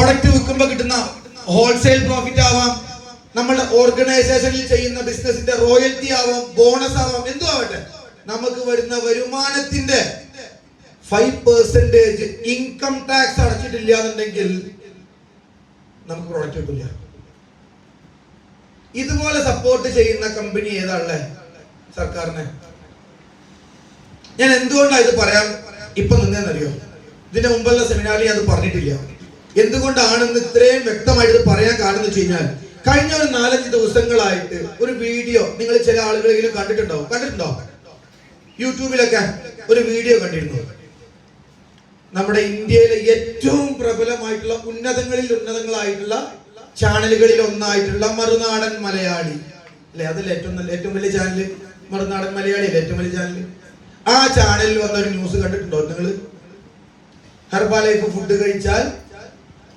Product വിൽക്കുമ്പോൾ കിട്ടുന്ന wholesale profit ആവാം. നമ്മുടെ ഓർഗനൈസേഷനിൽ ചെയ്യുന്ന ബിസിനസിന്റെ റോയൽറ്റി ആവാം ബോണസ് ആവാം എന്തു ആവട്ടെ. നമുക്ക് വരുന്ന വരുമാനത്തിന്റെ ഫൈവ് പെർസെന്റേജ് ഇൻകം ടാക്സ് അടച്ചിട്ടില്ല എന്നുണ്ടെങ്കിൽ നമുക്ക് പ്രോഡക്റ്റ് കിട്ടില്ല ഇതുപോലെ സപ്പോർട്ട് ചെയ്യുന്ന കമ്പനി ഏതാണല്ലേ സർക്കാരിനെ. ഞാൻ എന്തുകൊണ്ടാണ് ഇത് പറയാൻ ഇപ്പൊ നിന്നേന്നറിയോ? ഇതിന്റെ മുമ്പുള്ള സെമിനാറിൽ അത് പറഞ്ഞിട്ടില്ല. എന്തുകൊണ്ടാണെന്ന് ഇത്രയും വ്യക്തമായിട്ട് പറയാൻ കാരണം വെച്ച് കഴിഞ്ഞാൽ കഴിഞ്ഞ ഒരു നാലഞ്ച് ദിവസങ്ങളായിട്ട് ഒരു വീഡിയോ നിങ്ങൾ ചില ആളുകളെങ്കിലും കണ്ടിട്ടുണ്ടോ? കണ്ടിട്ടുണ്ടോ? യൂട്യൂബിലൊക്കെ ഒരു വീഡിയോ കണ്ടിരുന്നു. നമ്മുടെ ഇന്ത്യയിലെ ഏറ്റവും പ്രബലമായിട്ടുള്ള ഉന്നതങ്ങളിൽ ഉന്നതങ്ങളായിട്ടുള്ള ചാനലുകളിൽ ഒന്നായിട്ടുള്ള മറുനാടൻ മലയാളി. അല്ലെ? അതല്ല ഏറ്റവും നല്ല ഏറ്റവും വലിയ ചാനൽ മറുനാടൻ മലയാളി അല്ലേ ഏറ്റവും വലിയ ചാനൽ ആ ചാനലിൽ വന്ന ഒരു ന്യൂസ് കണ്ടിട്ടുണ്ടോ നിങ്ങൾ? ഹെർബാലൈഫ് ഫുഡ് കഴിച്ചാൽ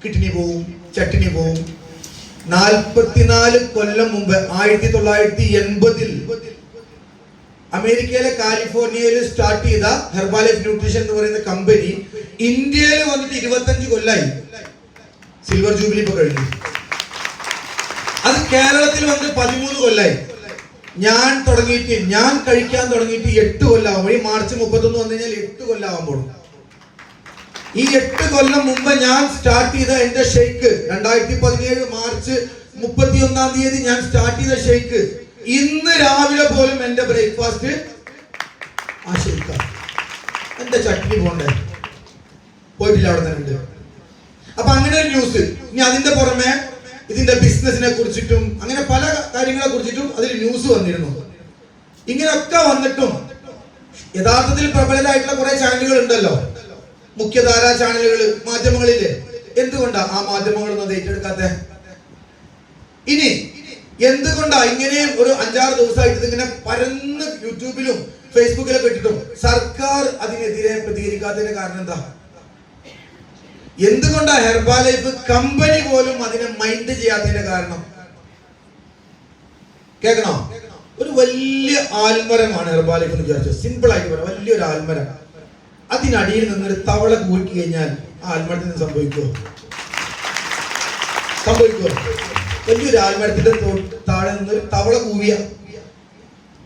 കിഡ്നി പോവും ചട്ടിനി പോവും. നാൽപ്പത്തിനാല് കൊല്ലം മുമ്പ് ആയിരത്തി തൊള്ളായിരത്തി എൺപതിൽ അമേരിക്കയിലെ കാലിഫോർണിയയിൽ സ്റ്റാർട്ട് ചെയ്ത ഹെർബാലൈഫ് ന്യൂട്രീഷൻ എന്ന് പറയുന്ന കമ്പനി ഇന്ത്യയിൽ വന്നിട്ട് ഇരുപത്തഞ്ച് കൊല്ലായി. സിൽവർ ജൂബിലി ഇപ്പൊ കഴിഞ്ഞു. അത് കേരളത്തിൽ വന്നിട്ട് പതിമൂന്ന് കൊല്ലായി. ഞാൻ തുടങ്ങിയിട്ട് ഞാൻ കഴിക്കാൻ തുടങ്ങിയിട്ട് എട്ട് കൊല്ലാവും ഈ മാർച്ച് മുപ്പത്തൊന്ന് വന്നു കഴിഞ്ഞാൽ എട്ട് കൊല്ലാവാൻ പോണു. ഈ എട്ട് കൊല്ലം മുമ്പ് ഞാൻ സ്റ്റാർട്ട് ചെയ്ത എന്റെ ഷെയ്ക്ക് രണ്ടായിരത്തി പതിനേഴ് മാർച്ച് മുപ്പത്തി ഒന്നാം തീയതി ഞാൻ സ്റ്റാർട്ട് ചെയ്ത ഷെയ്ക്ക് ഇന്ന് രാവിലെ പോലും എന്റെ ബ്രേക്ക്ഫാസ്റ്റ് ആ ഷെയ്ക്ക. എന്റെ ചട്നി പോണ്ടേ പോയിട്ടില്ല അവിടെ തന്നെ അപ്പൊ അങ്ങനെ ഒരു ന്യൂസ് ഇനി അതിന്റെ പുറമെ ഇതിന്റെ ബിസിനസിനെ കുറിച്ചിട്ടും അങ്ങനെ പല കാര്യങ്ങളെ കുറിച്ചിട്ടും അതിൽ ന്യൂസ് വന്നിരുന്നു. ഇങ്ങനെയൊക്കെ വന്നിട്ടും യഥാർത്ഥത്തിൽ പ്രബലരായിട്ടുള്ള കുറെ ചാനലുകൾ ഉണ്ടല്ലോ. മുഖ്യധാരാ ചാനലുകൾ മാധ്യമങ്ങളില്ലേ? എന്തുകൊണ്ടാ ആ മാധ്യമങ്ങളൊന്നും അത് ഏറ്റെടുക്കാത്ത? ഇനി എന്തുകൊണ്ടാ ഇങ്ങനെ ഒരു അഞ്ചാറ് ദിവസമായിട്ട് ഇതിങ്ങനെ പരന്ന് യൂട്യൂബിലും ഫേസ്ബുക്കിലൊക്കെ ഇട്ടിട്ടും സർക്കാർ അതിനെതിരെ പ്രതികരിക്കാത്തതിന്റെ കാരണം എന്താ? എന്തുകൊണ്ടാ ഹെർബാ ലൈഫ് കമ്പനി പോലും അതിനെ മൈൻഡ് ചെയ്യാത്തതിന്റെ കാരണം? കേൾക്കണോ? ഒരു വലിയ ആൽമരമാണ് ഹെർബാ ലൈഫ് എന്ന് വിചാരിച്ചത്. സിമ്പിൾ ആയിട്ട് പറയാം. വലിയൊരു ആൽമരം. അതിനടിയിൽ നിന്നൊരു തവള കൂട്ടി കഴിഞ്ഞാൽ ആ ആൽമരത്തിന് സംഭവിക്കുമോ സംഭവിക്കുമോ വലിയൊരു ആൽമരത്തിന്റെ തോ- താഴെ നിന്നൊരു തവള കൂവിയ.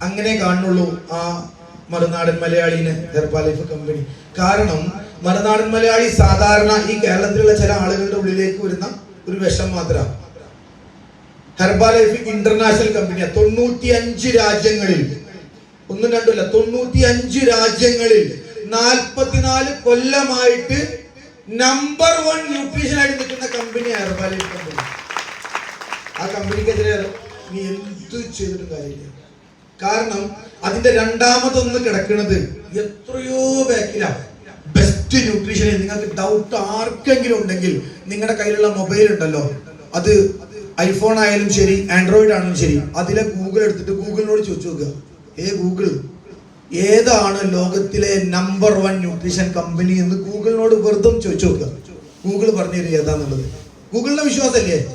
അങ്ങനെ കാണുള്ളൂ ആ മറുനാടൻ മലയാളിന് ലൈഫ് കമ്പനി. കാരണം മറുനാടൻ മലയാളി സാധാരണ ഈ കേരളത്തിലുള്ള ചില ആളുകളുടെ ഉള്ളിലേക്ക് വരുന്ന ഒരു വിഷം മാത്രമാണ്. ഹെർബാ ലൈഫ് ഇന്റർനാഷണൽ കമ്പനിയാണ് തൊണ്ണൂറ്റി അഞ്ച് രാജ്യങ്ങളിൽ ഒന്നും രണ്ടുമില്ല തൊണ്ണൂറ്റി അഞ്ച് രാജ്യങ്ങളിൽ നാൽപ്പത്തിനാല് കൊല്ലമായിട്ട് നമ്പർ വൺ ന്യൂട്രീഷൻ ആയിട്ട് നിൽക്കുന്ന കമ്പനിയാണ് ലൈഫ് കമ്പനി ആ കമ്പനിക്കെതിരെ നീ എന്ത് ചെയ്തിട്ടും കാര്യമില്ല. കാരണം അതിന്റെ രണ്ടാമതൊന്ന് കിടക്കുന്നത് എത്രയോ ബാക്കിലാണ് ബെസ്റ്റ് ന്യൂട്രീഷൻ നിങ്ങൾക്ക് ഡൗട്ട് ആർക്കെങ്കിലും ഉണ്ടെങ്കിൽ നിങ്ങളുടെ കയ്യിലുള്ള മൊബൈൽ ഉണ്ടല്ലോ. അത് ഐഫോൺ ആയാലും ശരി ആൻഡ്രോയിഡ് ആണെങ്കിലും ശരി അതിലെ ഗൂഗിൾ എടുത്തിട്ട് ഗൂഗിളിനോട് ചോദിച്ചു നോക്കുക. ഏ ഗൂഗിൾ ഏതാണ് ലോകത്തിലെ നമ്പർ വൺ ന്യൂട്രീഷൻ കമ്പനി എന്ന് ഗൂഗിളിനോട് വെറുതെ ചോദിച്ചു നോക്കുക ഗൂഗിൾ പറഞ്ഞു തരിക ഏതാന്നുള്ളത്. ഗൂഗിളിന്റെ വിശ്വാസമല്ലേ?